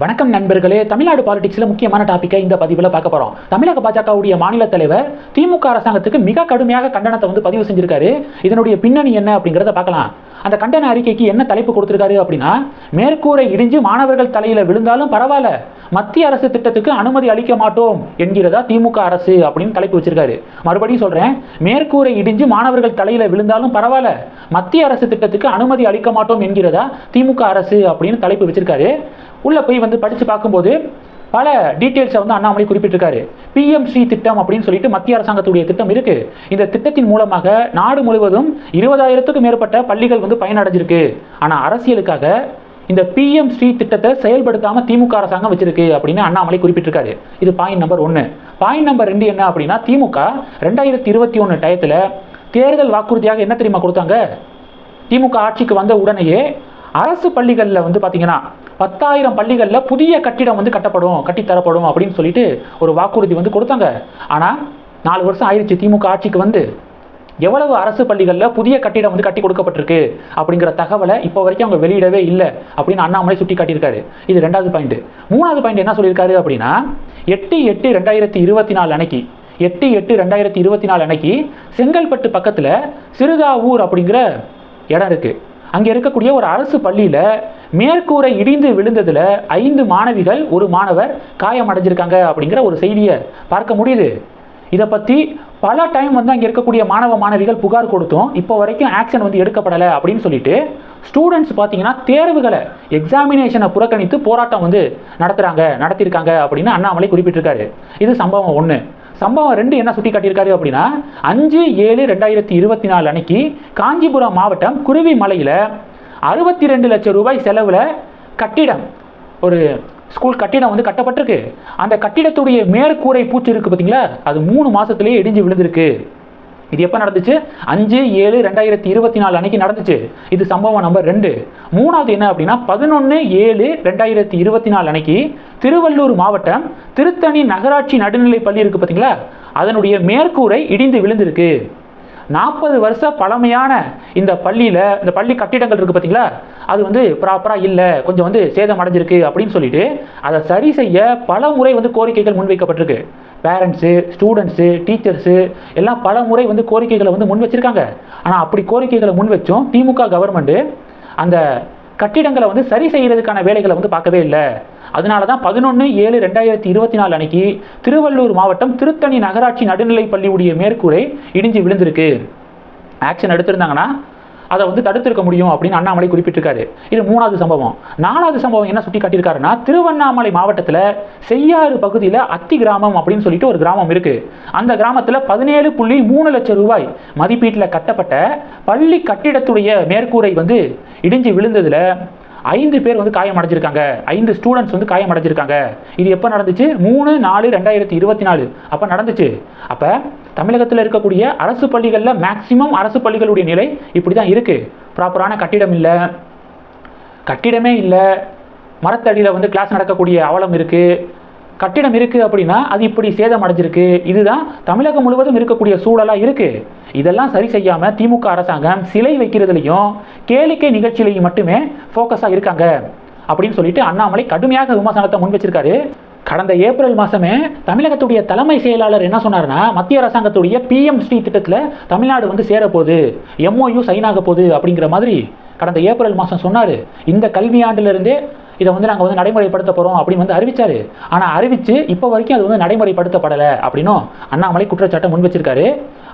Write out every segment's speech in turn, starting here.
வணக்கம் நண்பர்களே தமிழ்நாடு பாலிடிக்ஸில் முக்கியமான டாப்பிக்கை இந்த பதிவில் பார்க்க போகிறோம் தமிழக பாஜகவுடைய மாநில தலைவர் திமுக அரசாங்கத்துக்கு மிக கடுமையாக கண்டனத்தை வந்து பதிவு செஞ்சிருக்காரு. இதனுடைய பின்னணி என்ன அப்படிங்கிறத பார்க்கலாம். அந்த கண்டன அறிக்கைக்கு என்ன தலைப்பு கொடுத்துருக்காரு அப்படின்னா மேற்கூரை இடிஞ்சு மாணவர்கள் தலையில் விழுந்தாலும் பரவாயில்ல. மத்திய அரசு திட்டத்துக்கு அனுமதி அளிக்க மாட்டோம் என்கிறதா திமுக அரசு அப்படின்னு தலைப்பு வச்சிருக்காரு. மறுபடியும் சொல்றேன் மேற்கூரை இடிஞ்சு மாணவர்கள் தலையில விழுந்தாலும் பரவாயில்ல. மத்திய அரசு திட்டத்துக்கு அனுமதி அளிக்க மாட்டோம் என்கிறதா திமுக அரசு அப்படின்னு தலைப்பு வச்சிருக்காரு. உள்ளே போய் வந்து படித்து பார்க்கும்போது பல டீட்டெயில்ஸை வந்து அண்ணாமலை குறிப்பிட்டிருக்காரு. பிஎம்சி திட்டம் அப்படின்னு சொல்லிட்டு மத்திய அரசாங்கத்துடைய திட்டம் இருக்கு. இந்த திட்டத்தின் மூலமாக நாடு முழுவதும் இருபதாயிரத்துக்கும் மேற்பட்ட பள்ளிகள் வந்து பயனடைஞ்சிருக்கு. ஆனால் அரசியலுக்காக இந்த பிஎம் ஸ்ரீ திட்டத்தை செயல்படுத்தாமல் திமுக அரசாங்கம் வச்சிருக்கு அப்படின்னு அண்ணாமலை குறிப்பிட்டிருக்காரு. இது பாயிண்ட் நம்பர் ஒன்று பாயிண்ட் நம்பர் ரெண்டு என்ன அப்படின்னா திமுக ரெண்டாயிரத்தி இருபத்தி ஒன்று டயத்தில் தேர்தல் வாக்குறுதியாக என்ன தெரியுமா கொடுத்தாங்க? திமுக ஆட்சிக்கு வந்த உடனேயே அரசு பள்ளிகளில் வந்து பார்த்தீங்கன்னா பத்தாயிரம் பள்ளிகளில் புதிய கட்டிடம் வந்து கட்டப்படும் கட்டித்தரப்படும் அப்படின்னு சொல்லிட்டு ஒரு வாக்குறுதி வந்து கொடுத்தாங்க. ஆனால் நாலு வருஷம் ஆயிடுச்சு திமுக ஆட்சிக்கு வந்து. எவ்வளவு அரசு பள்ளிகளில் புதிய கட்டிடம் வந்து கட்டி கொடுக்கப்பட்டிருக்கு அப்படிங்கிற தகவலை இப்போ வரைக்கும் அவங்க வெளியிடவே இல்லை அப்படின்னு அண்ணாமலை சுட்டி காட்டியிருக்காரு இது ரெண்டாவது பாயிண்ட் மூணாவது பாயிண்ட் என்ன சொல்லியிருக்காரு அப்படின்னா எட்டு எட்டு ரெண்டாயிரத்தி இருபத்தி நாலு அன்னைக்கு எட்டு எட்டு ரெண்டாயிரத்தி இருபத்தி நாலு அன்னைக்கு செங்கல்பட்டு பக்கத்தில் சிறுதாவூர் அப்படிங்கிற இடம் இருக்குது அங்கே இருக்கக்கூடிய ஒரு அரசு பள்ளியில் மேற்கூரை இடிந்து விழுந்ததில் ஐந்து மாணவிகள் ஒரு மாணவர் காயமடைஞ்சிருக்காங்க அப்படிங்கிற ஒரு செய்தியை பார்க்க முடியுது. இதை பற்றி பல டைம் வந்து அங்கே இருக்கக்கூடிய மாணவ மாணவிகள் புகார் கொடுத்தோம் இப்போ வரைக்கும் ஆக்ஷன் வந்து எடுக்கப்படலை அப்படின்னு சொல்லிட்டு ஸ்டூடெண்ட்ஸ் பார்த்தீங்கன்னா தேர்வுகளை எக்ஸாமினேஷனை புறக்கணித்து போராட்டம் வந்து நடத்துகிறாங்க நடத்தியிருக்காங்க அப்படின்னு அண்ணாமலை குறிப்பிட்டிருக்காரு. இது சம்பவம் ஒன்று சம்பவம் ரெண்டு என்ன சுட்டி காட்டியிருக்காரு அப்படின்னா அஞ்சு ஏழு ரெண்டாயிரத்தி இருபத்தி நாலு அன்னைக்கு காஞ்சிபுரம் மாவட்டம் குருவி மலையில் அறுபத்தி ரெண்டு லட்சம் ரூபாய் செலவில் கட்டிடம் ஒரு ஸ்கூல் கட்டிடம் வந்து கட்டப்பட்டிருக்கு. அந்த கட்டிடத்துடைய மேற்கூரை பூச்சி இருக்கு பார்த்தீங்களா அது மூணு மாதத்துலேயே இடிஞ்சு விழுந்திருக்கு. இது எப்போ நடந்துச்சு? அஞ்சு ஏழு ரெண்டாயிரத்தி இருபத்தி நாலு அன்னைக்கு நடந்துச்சு. இது சம்பவம் நம்பர் ரெண்டு. மூணாவது என்ன அப்படின்னா பதினொன்று ஏழு ரெண்டாயிரத்தி இருபத்தி நாலு அன்னைக்கு திருவள்ளூர் மாவட்டம் திருத்தணி நகராட்சி நடுநிலை பள்ளி இருக்குது பார்த்தீங்களா அதனுடைய மேற்கூரை இடிந்து விழுந்திருக்கு. நாற்பது வருஷ பழமையான இந்த பள்ளியில் இந்த பள்ளி கட்டிடங்கள் இருக்குது பார்த்தீங்களா அது வந்து ப்ராப்பராக இல்லை கொஞ்சம் வந்து சேதம் அடைஞ்சிருக்கு அப்படின்னு சொல்லிட்டு அதை சரி செய்ய பல முறை வந்து கோரிக்கைகள் முன்வைக்கப்பட்டிருக்கு. பேரண்ட்ஸு ஸ்டூடெண்ட்ஸு டீச்சர்ஸு எல்லாம் பல முறை வந்து கோரிக்கைகளை வந்து முன் வச்சிருக்காங்க. ஆனால் அப்படி கோரிக்கைகளை முன் வச்சும் திமுக கவர்மெண்ட்டு அந்த கட்டிடங்களை வந்து சரி செய்கிறதுக்கான வேலைகளை வந்து பார்க்கவே இல்லை. அதனால தான் பதினொன்று ஏழு ரெண்டாயிரத்தி இருபத்தி நாலு அன்னைக்கு திருவள்ளூர் மாவட்டம் திருத்தணி நகராட்சி நடுநிலைப் பள்ளியுடைய மேற்கூரை இடிஞ்சு விழுந்திருக்கு. ஆக்ஷன் எடுத்திருந்தாங்கன்னா அதை வந்து தடுத்திருக்க முடியும் அப்படின்னு அண்ணாமலை குறிப்பிட்டிருக்காரு. இது மூணாவது சம்பவம். நாலாவது சம்பவம் என்ன சுட்டி காட்டியிருக்காருன்னா திருவண்ணாமலை மாவட்டத்தில் செய்யாறு பகுதியில் அத்தி கிராமம் அப்படின்னு சொல்லிட்டு ஒரு கிராமம் இருக்கு. அந்த கிராமத்தில் பதினேழு புள்ளி மூணு லட்சம் ரூபாய் மதிப்பீட்டில் கட்டப்பட்ட பள்ளி கட்டிடத்துடைய மேற்கூரை வந்து இடிஞ்சு விழுந்ததில் ஐந்து பேர் வந்து காயம் அடைஞ்சிருக்காங்க. ஐந்து ஸ்டூடெண்ட்ஸ் வந்து காயம் அடைஞ்சிருக்காங்க. இது எப்போ நடந்துச்சு? மூணு நாலு ரெண்டாயிரத்தி இருபத்தி நாலு அப்போ நடந்துச்சு. அப்போ தமிழகத்தில் இருக்கக்கூடிய அரசு பள்ளிகளில் மேக்சிமம் அரசு பள்ளிகளுடைய நிலை இப்படி தான் இருக்குது ப்ராப்பரான கட்டிடம் இல்லை. கட்டிடமே இல்லை. மரத்தடியில் வந்து கிளாஸ் நடக்கக்கூடிய அவலம் இருக்குது கட்டிடம் இருக்குது அப்படின்னா அது இப்படி சேதம் அடைஞ்சிருக்கு. இதுதான் தமிழகம் முழுவதும் இருக்கக்கூடிய சூழலாக இருக்குது இதெல்லாம் சரி செய்யாமல் திமுக அரசாங்கம் சிலை வைக்கிறதுலையும் கேளிக்கை நிகழ்ச்சியிலையும் மட்டுமே ஃபோக்கஸாக இருக்காங்க. அப்படின்னு சொல்லிட்டு அண்ணாமலை கடுமையாக விமர்சனத்தை முன் வச்சிருக்காரு. கடந்த ஏப்ரல் மாதமே தமிழகத்துடைய தலைமை செயலாளர் என்ன சொன்னார்னா மத்திய அரசாங்கத்துடைய பிஎம் ஸ்ரீ திட்டத்தில் தமிழ்நாடு வந்து சேரப்போகுது எம்ஓயு சைன் ஆக போகுது அப்படிங்கிற மாதிரி கடந்த ஏப்ரல் மாதம் சொன்னார். இந்த கல்வியாண்டிலிருந்தே இதை வந்து நாங்கள் வந்து நடைமுறைப்படுத்த போகிறோம் அப்படின்னு வந்து அறிவிச்சாரு. ஆனால் அறிவித்து இப்போ வரைக்கும் அது வந்து நடைமுறைப்படுத்தப்படலை அப்படின்னும் அண்ணாமலை குற்றச்சாட்டை முன் வச்சிருக்காரு.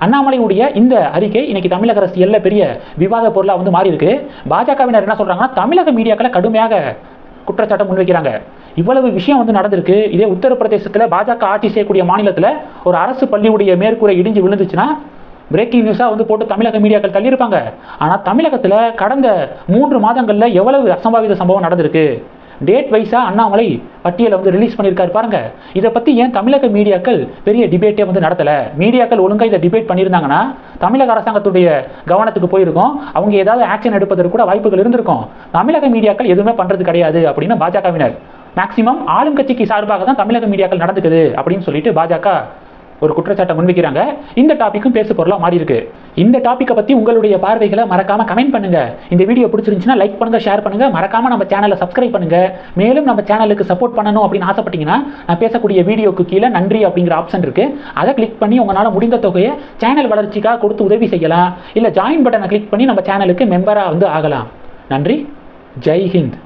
அண்ணாமலையுடைய இந்த அறிக்கை இன்னைக்கு தமிழக அரசியல்ல பெரிய விவாத பொருளாக வந்து மாறி இருக்கு பாஜகவினர் என்ன சொல்றாங்கன்னா தமிழக மீடியாக்களை கடுமையாக குற்றச்சாட்டை முன்வைக்கிறாங்க இவ்வளவு விஷயம் வந்து நடந்திருக்கு. இதே உத்தரப்பிரதேசத்தில் பாஜக ஆட்சி செய்யக்கூடிய மாநிலத்தில் ஒரு அரசு பள்ளியுடைய மேற்கூரை இடிஞ்சு விழுந்துச்சுன்னா பிரேக்கிங் நியூஸாக வந்து போட்டு தமிழக மீடியாக்கள் தள்ளியிருப்பாங்க. ஆனால் தமிழகத்தில் கடந்த மூன்று மாதங்களில் எவ்வளவு அசம்பாவித சம்பவம் நடந்திருக்கு? டேட் வைஸாக அண்ணாமலை பட்டியலை வந்து ரிலீஸ் பண்ணியிருக்காரு பாருங்க. இதை பற்றி ஏன் தமிழக மீடியாக்கள் பெரிய டிபேட்டே வந்து நடத்தலை? மீடியாக்கள் ஒழுங்காக இதை டிபேட் பண்ணியிருந்தாங்கன்னா தமிழக அரசாங்கத்துடைய கவனத்துக்கு போயிருக்கும். அவங்க ஏதாவது ஆக்ஷன் எடுப்பதற்கு கூட வாய்ப்புகள் இருந்திருக்கும். தமிழக மீடியாக்கள் எதுவுமே பண்ணுறது கிடையாது அப்படின்னு பாஜகவினர். மேக்சிமம் ஆளுங்கட்சிக்கு சார்பாக தான் தமிழக மீடியாக்கள் நடந்துக்குது அப்படின்னு சொல்லிட்டு பாஜக ஒரு குற்றச்சாட்டை முன்வைக்கிறாங்க. இந்த டாப்பிக்கும் பேசு பொருளாக மாறி இருக்கு. இந்த டாப்பிக்கை பற்றி உங்களுடைய பார்வைகளை மறக்காம கமெண்ட் பண்ணுங்க. இந்த வீடியோ பிடிச்சிருந்துச்சுன்னா லைக் பண்ணுங்க ஷேர் பண்ணுங்க. மறக்காம நம்ம சேனலை சப்ஸ்கிரைப் பண்ணுங்க. மேலும் நம்ம சேனலுக்கு சப்போர்ட் பண்ணணும் அப்படின்னு ஆசைப்பட்டீங்கன்னா நான் பேசக்கூடிய வீடியோக்கு கீழே நன்றி அப்படிங்கிற ஆப்ஷன் இருக்கு. அதை கிளிக் பண்ணி உங்களால் முடிந்த தொகையை சேனல் வளர்ச்சிக்காக கொடுத்து உதவி செய்யலாம். இல்லை ஜாயின் பட்டனை கிளிக் பண்ணி நம்ம சேனலுக்கு மெம்பராக வந்து ஆகலாம். நன்றி. ஜெய் ஹிந்த்.